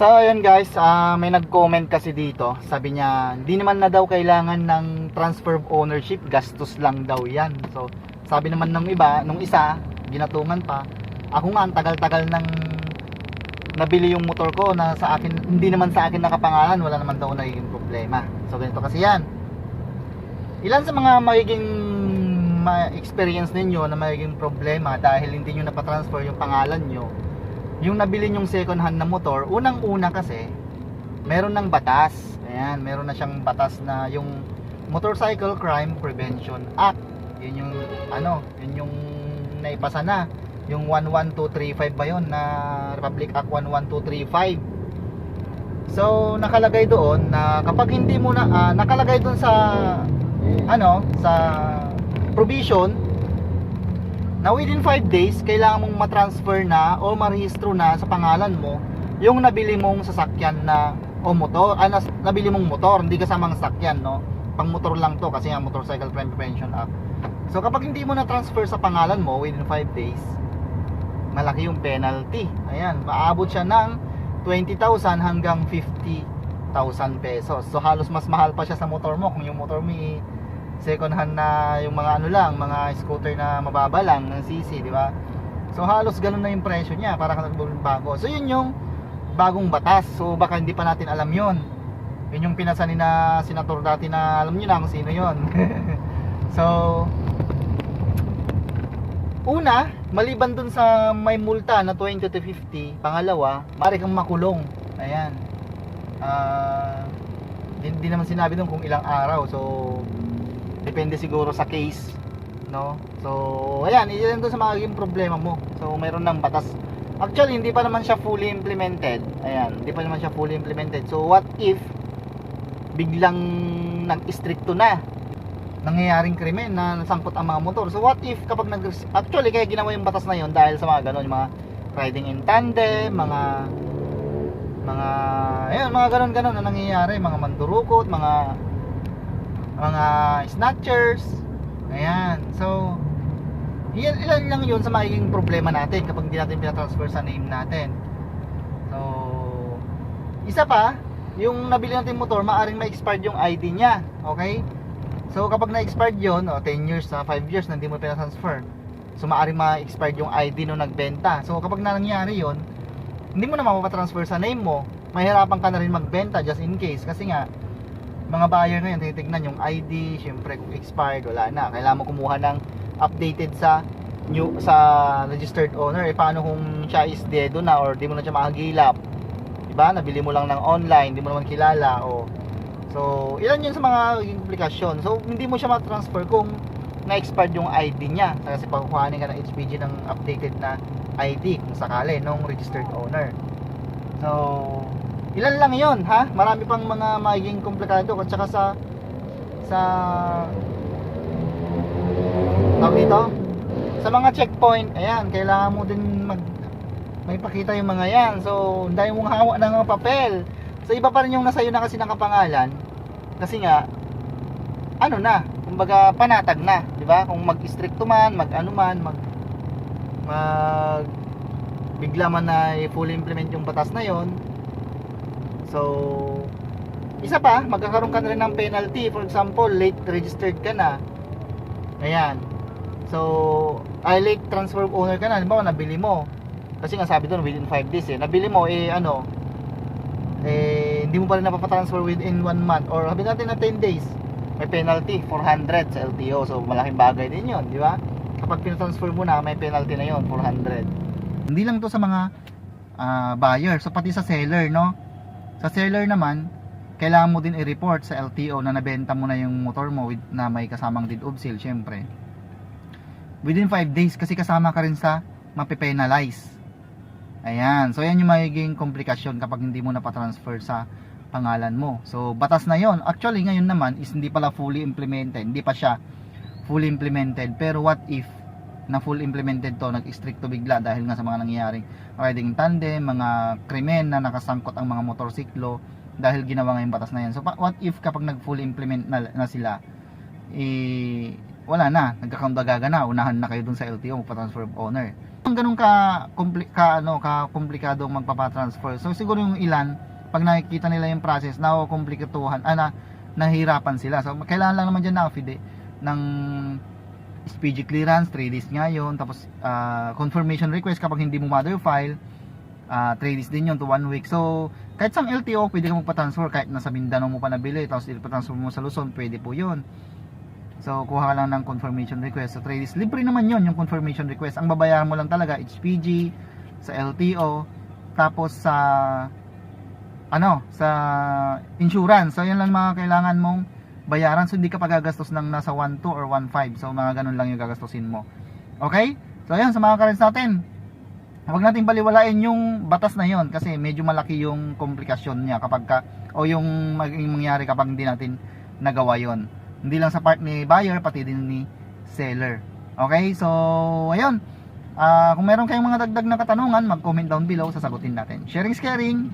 So ayun guys, ah, may nag-comment kasi dito. Sabi niya, hindi naman na daw kailangan ng transfer of ownership, gastos lang daw 'yan. So sabi naman ng iba, nung isa, ginatuman pa. Ako nga ang tagal-tagal ng nabili yung motor ko na sa akin hindi naman sa akin nakapangalan, wala naman daw nagiging problema. So ganito kasi 'yan. Ilan sa mga magiging ma-experience ninyo na magiging problema dahil hindi nyo napatransfer yung pangalan nyo yung nabili nyong second hand na motor, unang-una kasi, meron ng batas. Ayan, meron na siyang batas na yung Motorcycle Crime Prevention Act. Yun yung, ano, yun yung naipasa na. Yung 11235 ba yun na Republic Act 11235. So, nakalagay doon na kapag hindi mo na, ah, nakalagay doon sa, ano, sa provision, na within 5 days, kailangan mong matransfer na o marehistro na sa pangalan mo yung nabili mong sasakyan na o motor, ah, nas- nabili mong motor, hindi kasamang sasakyan, no? Pang motor lang to kasi nga Motorcycle Crime Prevention Act. So kapag hindi mo na transfer sa pangalan mo within 5 days, malaki yung penalty. Ayan, maabot siya ng 20,000 hanggang 50,000 pesos. So halos mas mahal pa siya sa motor mo kung yung motor mo second hand na yung mga ano lang, mga scooter na mababa lang ng CC, di ba? So halos ganun na yung presyo niya para ka bago. So yun yung bagong batas. So baka hindi pa natin alam yun. Yun yung pinasa ni na senator dati na alam niyo na kung sino yun. so una, maliban dun sa may multa na 20 to 50, pangalawa, maaari kang makulong. Ayan. Ah, di, di naman sinabi dun kung ilang araw. So depende siguro sa case no? So ayan iyan doon sa magiging problema mo. So mayroon ng batas. Actually hindi pa naman siya fully implemented. Ayan hindi pa naman siya fully implemented. So what if biglang nag-stricto na? Nangyayaring krimen na nasangkot ang mga motor. So what if kapag nag actually kaya ginawa yung batas na yon dahil sa mga ganon yung mga riding in tandem mga mga ayun mga ganon na nangyayari mga mandurukot mga mga snatchers. Ayan. So yan, ilan lang yun sa magiging problema natin kapag hindi natin pinatransfer sa name natin. So isa pa yung nabili natin motor maaring ma-expired yung ID niya okay? So kapag na-expired yun o 10 years sa 5 years na hindi mo pinatransfer so maaring ma-expired yung ID nung nagbenta. So kapag na nangyari yun hindi mo na mapapatransfer sa name mo mahirapan ka na rin magbenta just in case. Kasi nga mga buyer ngayon tinitignan yung ID, syempre kung expired wala na. Kailangan mo kumuha ng updated sa new sa registered owner. Eh paano kung siya is dead na or di mo na siya makagilap? 'Di ba? Nabili mo lang ng online, di mo naman kilala o So, ilan yun sa mga komplikasyon. So, hindi mo siya ma-transfer kung na-expired yung ID niya. Kasi pagkuhanin ka ng HPG ng updated na ID kung sakali nung registered owner. So, ilan lang yon ha? Marami pang mga magiging komplikado at saka sa sa tawag dito? Sa mga checkpoint ayan kailangan mo din mag may pakita yung mga yan. So dahil mong hawak ng mga papel. So iba pa rin yung nasa iyo na kasi nakapangalan. Kasi nga ano na kumbaga panatag na di ba? Kung mag-stricto man mag ano man mag mag bigla man na i-fully implement yung batas na yon So, isa pa, magkakaroon ka na rin ng penalty. For example, late registered ka na. Ayan. So, ay late transfer owner ka na. Halimbawa, nabili mo. Kasi nga sabi doon, within 5 days eh. Nabili mo, eh ano, eh, hindi mo pa rin napapatransfer within 1 month. Or sabi natin na 10 days. May penalty, 400 sa LTO. So, malaking bagay din yun, di ba? Kapag pinatransfer mo na, may penalty na yun, 400. Hindi lang to sa mga ah, buyer. So, pati sa seller, no? Sa seller naman, kailangan mo din i-report sa LTO na nabenta mo na yung motor mo with, na may kasamang deed of sale, syempre. Within 5 days, kasi kasama ka rin sa mapipenalize. Ayan. So, yan yung magiging komplikasyon kapag hindi mo napatransfer sa pangalan mo. So, batas na yon Actually, ngayon naman is hindi pala fully implemented. Hindi pa siya fully implemented. Pero what if na full implemented to, nag-stricto bigla dahil nga sa mga nangyayaring riding in tandem, mga krimen na nakasangkot ang mga motorsiklo dahil ginawa nga yung batas na yan. So what if kapag nag-fully implement na, na sila, eh, wala na, nagkakaundaga na, unahan na kayo dun sa LTO, magpa-transfer of owner. Ang ganun ka, kompli, ka ano ka komplikado magpapa-transfer. So siguro yung ilan pag nakikita nila yung process na komplikatuhan, ah, na nahirapan sila. So kailangan lang naman diyan na affidavit ng SPG clearance, 3 days nga yun. Tapos ah, confirmation request kapag hindi mo mother file, ah 3 days din yun to 1 week. So kahit sa LTO pwede ka magpa-transfer kahit nasa Mindanao mo pa nabili tapos ipa-transfer mo sa Luzon, pwede po yun. So, kuha ka lang ng confirmation request. Sa 3 days, libre naman yon yung confirmation request. Ang babayaran mo lang talaga, HPG, sa LTO, tapos sa, ano, sa insurance. So, yan lang mga kailangan mong bayaran. So, hindi ka pagagastos ng nasa 1.2 or 1.5. So, mga ganun lang yung gagastusin mo. Okay? So, yan, sa mga karens natin. Huwag natin baliwalain yung batas na yon kasi medyo malaki yung komplikasyon niya kapag ka, o yung maging mangyari kapag hindi natin nagawa yon hindi lang sa part ni buyer pati din ni seller okay so ayun Ah, kung meron kayong mga dagdag na katanungan mag comment down below sasagutin natin sharing is caring